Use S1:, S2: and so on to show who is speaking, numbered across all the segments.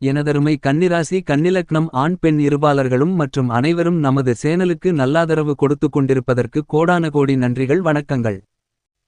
S1: எனதருமை கன்னிராசி கன்னிலக்னம் ஆண் பெண் இருபாலர்களும் மற்றும் அனைவரும் நமது சேனலுக்கு நல்லாதரவு கொடுத்து கொண்டிருப்பதற்கு கோடான கோடி நன்றிகள் வணக்கங்கள்.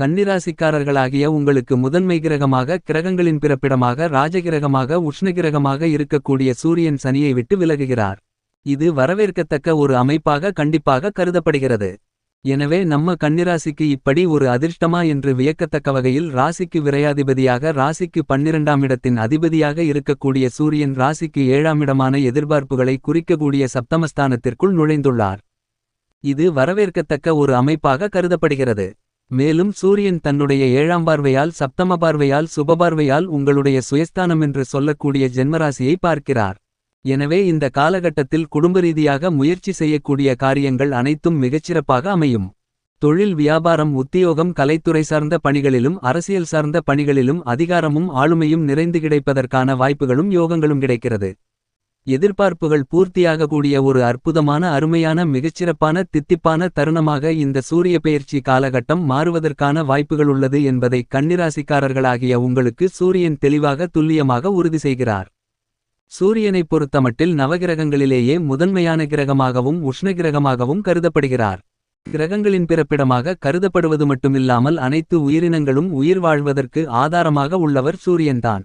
S1: கன்னிராசிக்காரர்களாகிய உங்களுக்கு முதன்மை கிரகமாக கிரகங்களின் பிறப்பிடமாக ராஜகிரகமாக உஷ்ணகிரகமாக இருக்கக்கூடிய சூரியன் சனியை விட்டு விலகுகிறார். இது வரவேற்கத்தக்க ஒரு அமைப்பாக கண்டிப்பாக கருதப்படுகிறது. எனவே நம்ம கன்னிராசிக்கு இப்படி ஒரு அதிர்ஷ்டமா என்று வியக்கத்தக்க வகையில் ராசிக்கு விரையாதிபதியாக ராசிக்கு பன்னிரண்டாம் இடத்தின் அதிபதியாக இருக்கக்கூடிய சூரியன் ராசிக்கு ஏழாம் இடமான எதிர்பார்ப்புகளை குறிக்கக்கூடிய சப்தமஸ்தானத்திற்குள் நுழைந்துள்ளார். இது வரவேற்கத்தக்க ஒரு அமைப்பாக கருதப்படுகிறது. மேலும் சூரியன் தன்னுடைய ஏழாம் பார்வையால் சப்தம பார்வையால் சுபபார்வையால் உங்களுடைய சுயஸ்தானம் என்று சொல்லக்கூடிய ஜென்மராசியை பார்க்கிறார். எனவே இந்த காலகட்டத்தில் குடும்ப ரீதியாக முயற்சி செய்யக்கூடிய காரியங்கள் அனைத்தும் மிகச்சிறப்பாக அமையும். தொழில் வியாபாரம் உத்தியோகம் கலைத்துறை சார்ந்த பணிகளிலும் அரசியல் சார்ந்த பணிகளிலும் அதிகாரமும் ஆளுமையும் நிறைந்து கிடைப்பதற்கான வாய்ப்புகளும் யோகங்களும் கிடைக்கிறது. எதிர்பார்ப்புகள் பூர்த்தியாகக்கூடிய ஒரு அற்புதமான அருமையான மிகச்சிறப்பான தித்திப்பான தருணமாக இந்த சூரிய பெயர்ச்சி காலகட்டம் மாறுவதற்கான வாய்ப்புகள் உள்ளது என்பதை கன்னிராசிக்காரர்களாகிய உங்களுக்கு சூரியன் தெளிவாக துல்லியமாக உறுதி செய்கிறார். சூரியனைப் பொறுத்தமட்டில் நவகிரகங்களிலேயே முதன்மையான கிரகமாகவும் உஷ்ணகிரகமாகவும் கருதப்படுகிறார். கிரகங்களின் பிறப்பிடமாக கருதப்படுவது மட்டுமில்லாமல் அனைத்து உயிரினங்களும் உயிர் வாழ்வதற்கு ஆதாரமாக உள்ளவர் சூரியன்தான்.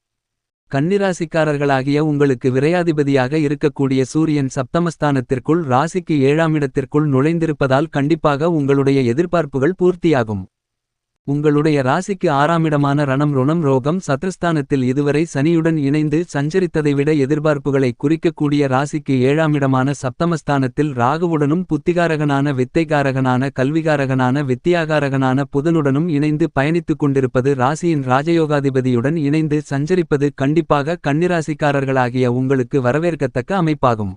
S1: கன்னிராசிக்காரர்களாகிய உங்களுக்கு விரையாதிபதியாக இருக்கக்கூடிய சூரியன் சப்தமஸ்தானத்திற்குள் ராசிக்கு ஏழாம் இடத்திற்குள் நுழைந்திருப்பதால் கண்டிப்பாக உங்களுடைய எதிர்பார்ப்புகள் பூர்த்தியாகும். உங்களுடைய ராசிக்கு ஆறாமிடமான ரணம் ருணம் ரோகம் சத்ருஸ்தானத்தில் இதுவரை சனியுடன் இணைந்து சஞ்சரித்ததை விட எதிர்பார்ப்புகளை குறிக்கக்கூடிய ராசிக்கு ஏழாமிடமான சப்தமஸ்தானத்தில் ராகுவுடனும் புத்திகாரகனான வித்தைகாரகனான கல்விகாரகனான வித்தியாகாரகனான புதனுடனும் இணைந்து பயணித்துக் கொண்டிருப்பது ராசியின் ராஜயோகாதிபதியுடன் இணைந்து சஞ்சரிப்பது கண்டிப்பாக கன்னிராசிக்காரர்களாகிய உங்களுக்கு வரவேற்கத்தக்க அமைப்பாகும்.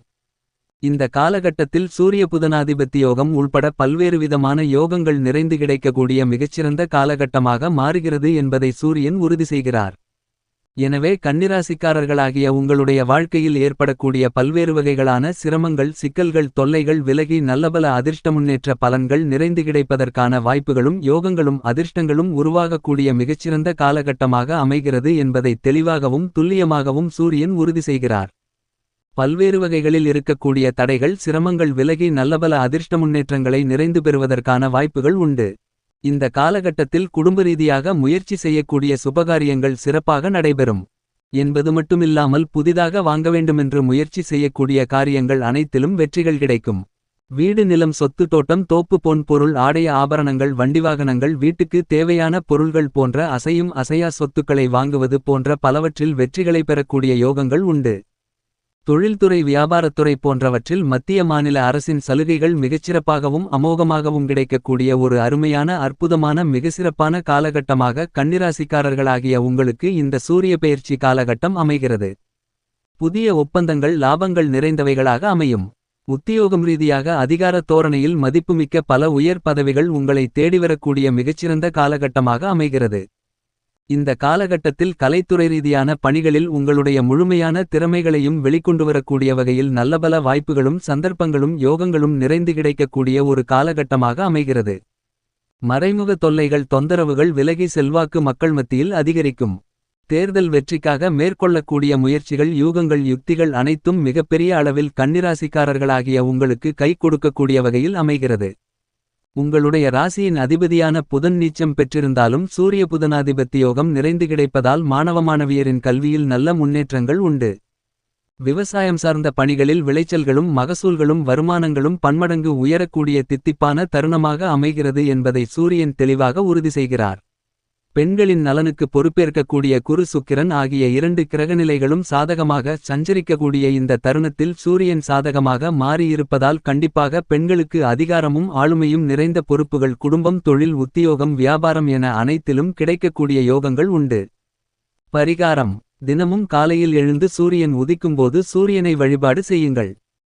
S1: இந்த காலகட்டத்தில் சூரிய புதனாதிபத்தி யோகம் உள்பட பல்வேறு விதமான யோகங்கள் நிறைந்து கிடைக்கக்கூடிய மிகச்சிறந்த காலகட்டமாக மாறுகிறது என்பதை சூரியன் உறுதி செய்கிறார். எனவே கன்னிராசிக்காரர்களாகிய உங்களுடைய வாழ்க்கையில் ஏற்படக்கூடிய பல்வேறு வகைகளான சிரமங்கள் சிக்கல்கள் தொல்லைகள் விலகி நல்லபல அதிர்ஷ்ட முன்னேற்ற பலன்கள் நிறைந்து கிடைப்பதற்கான வாய்ப்புகளும் யோகங்களும் அதிர்ஷ்டங்களும் உருவாகக்கூடிய மிகச்சிறந்த காலகட்டமாக அமைகிறது என்பதை தெளிவாகவும் துல்லியமாகவும் சூரியன் உறுதி செய்கிறார். பல்வேறு வகைகளில் இருக்கக்கூடிய தடைகள் சிரமங்கள் விலகி நல்லபல அதிர்ஷ்ட முன்னேற்றங்களை நிறைந்து பெறுவதற்கான வாய்ப்புகள் உண்டு. இந்த காலகட்டத்தில் குடும்ப ரீதியாக முயற்சி செய்யக்கூடிய சுபகாரியங்கள் சிறப்பாக நடைபெறும். என்பது மட்டுமில்லாமல் புதிதாக வாங்க வேண்டுமென்று முயற்சி செய்யக்கூடிய காரியங்கள் அனைத்திலும் வெற்றிகள் கிடைக்கும். வீடு நிலம் சொத்து தோட்டம் தோப்பு போன் பொருள் ஆடைய ஆபரணங்கள் வண்டி வாகனங்கள் வீட்டுக்கு தேவையான பொருள்கள் போன்ற அசையும் அசையா சொத்துக்களை வாங்குவது போன்ற பலவற்றில் வெற்றிகளை பெறக்கூடிய யோகங்கள் உண்டு. தொழில்துறை வியாபாரத்துறை போன்றவற்றில் மத்திய மாநில அரசின் சலுகைகள் மிகச்சிறப்பாகவும் அமோகமாகவும் கிடைக்கக்கூடிய ஒரு அருமையான அற்புதமான மிகச்சிறப்பான காலகட்டமாக கன்னிராசிக்காரர்களாகிய உங்களுக்கு இந்த சூரிய பெயர்ச்சி காலகட்டம் அமைகிறது. புதிய ஒப்பந்தங்கள் லாபங்கள் நிறைந்தவைகளாக அமையும். உத்தியோகம் ரீதியாக அதிகார தோரணையில் மதிப்புமிக்க பல உயர் பதவிகள் உங்களை தேடிவரக்கூடிய மிகச்சிறந்த காலகட்டமாக அமைகிறது. இந்த காலகட்டத்தில் கலைத்துறை ரீதியான பணிகளில் உங்களுடைய முழுமையான திறமைகளையும் வெளிக்கொண்டு வரக்கூடிய வகையில் நல்லபல வாய்ப்புகளும் சந்தர்ப்பங்களும் யோகங்களும் நிறைந்து கிடைக்கக்கூடிய ஒரு காலகட்டமாக அமைகிறது. மறைமுக தொல்லைகள் தொந்தரவுகள் விலகி செல்வாக்கு மக்கள் மத்தியில் அதிகரிக்கும். தேர்தல் வெற்றிக்காக மேற்கொள்ளக்கூடிய முயற்சிகள் யூகங்கள் யுக்திகள் அனைத்தும் மிகப்பெரிய அளவில் கன்னிராசிக்காரர்களாகிய உங்களுக்கு கை கொடுக்கக்கூடிய வகையில் அமைகிறது. உங்களுடைய ராசியின் அதிபதியான புதன் நீச்சம் பெற்றிருந்தாலும் சூரிய புதனாதிபத்தியோகம் நிறைந்து கிடைப்பதால் மாணவ மாணவியரின் கல்வியில் நல்ல முன்னேற்றங்கள் உண்டு. விவசாயம் சார்ந்த பணிகளில் விளைச்சல்களும் மகசூல்களும் வருமானங்களும் பன்மடங்கு உயரக்கூடிய தித்திப்பான தருணமாக அமைகிறது என்பதை சூரியன் தெளிவாக உறுதி செய்கிறார். பெண்களின் நலனுக்கு பொறுப்பேற்கக்கூடிய குரு சுக்கிரன் ஆகிய இரண்டு கிரகநிலைகளும் சாதகமாக சஞ்சரிக்கக்கூடிய இந்த தருணத்தில் சூரியன் சாதகமாக மாறியிருப்பதால் கண்டிப்பாக பெண்களுக்கு அதிகாரமும் ஆளுமையும் நிறைந்த பொறுப்புகள் குடும்பம் தொழில் உத்தியோகம் வியாபாரம் என அனைத்திலும் கிடைக்கக்கூடிய யோகங்கள் உண்டு. பரிகாரம். தினமும் காலையில் எழுந்து சூரியன் உதிக்கும்போது சூரியனை வழிபாடு செய்யுங்கள்.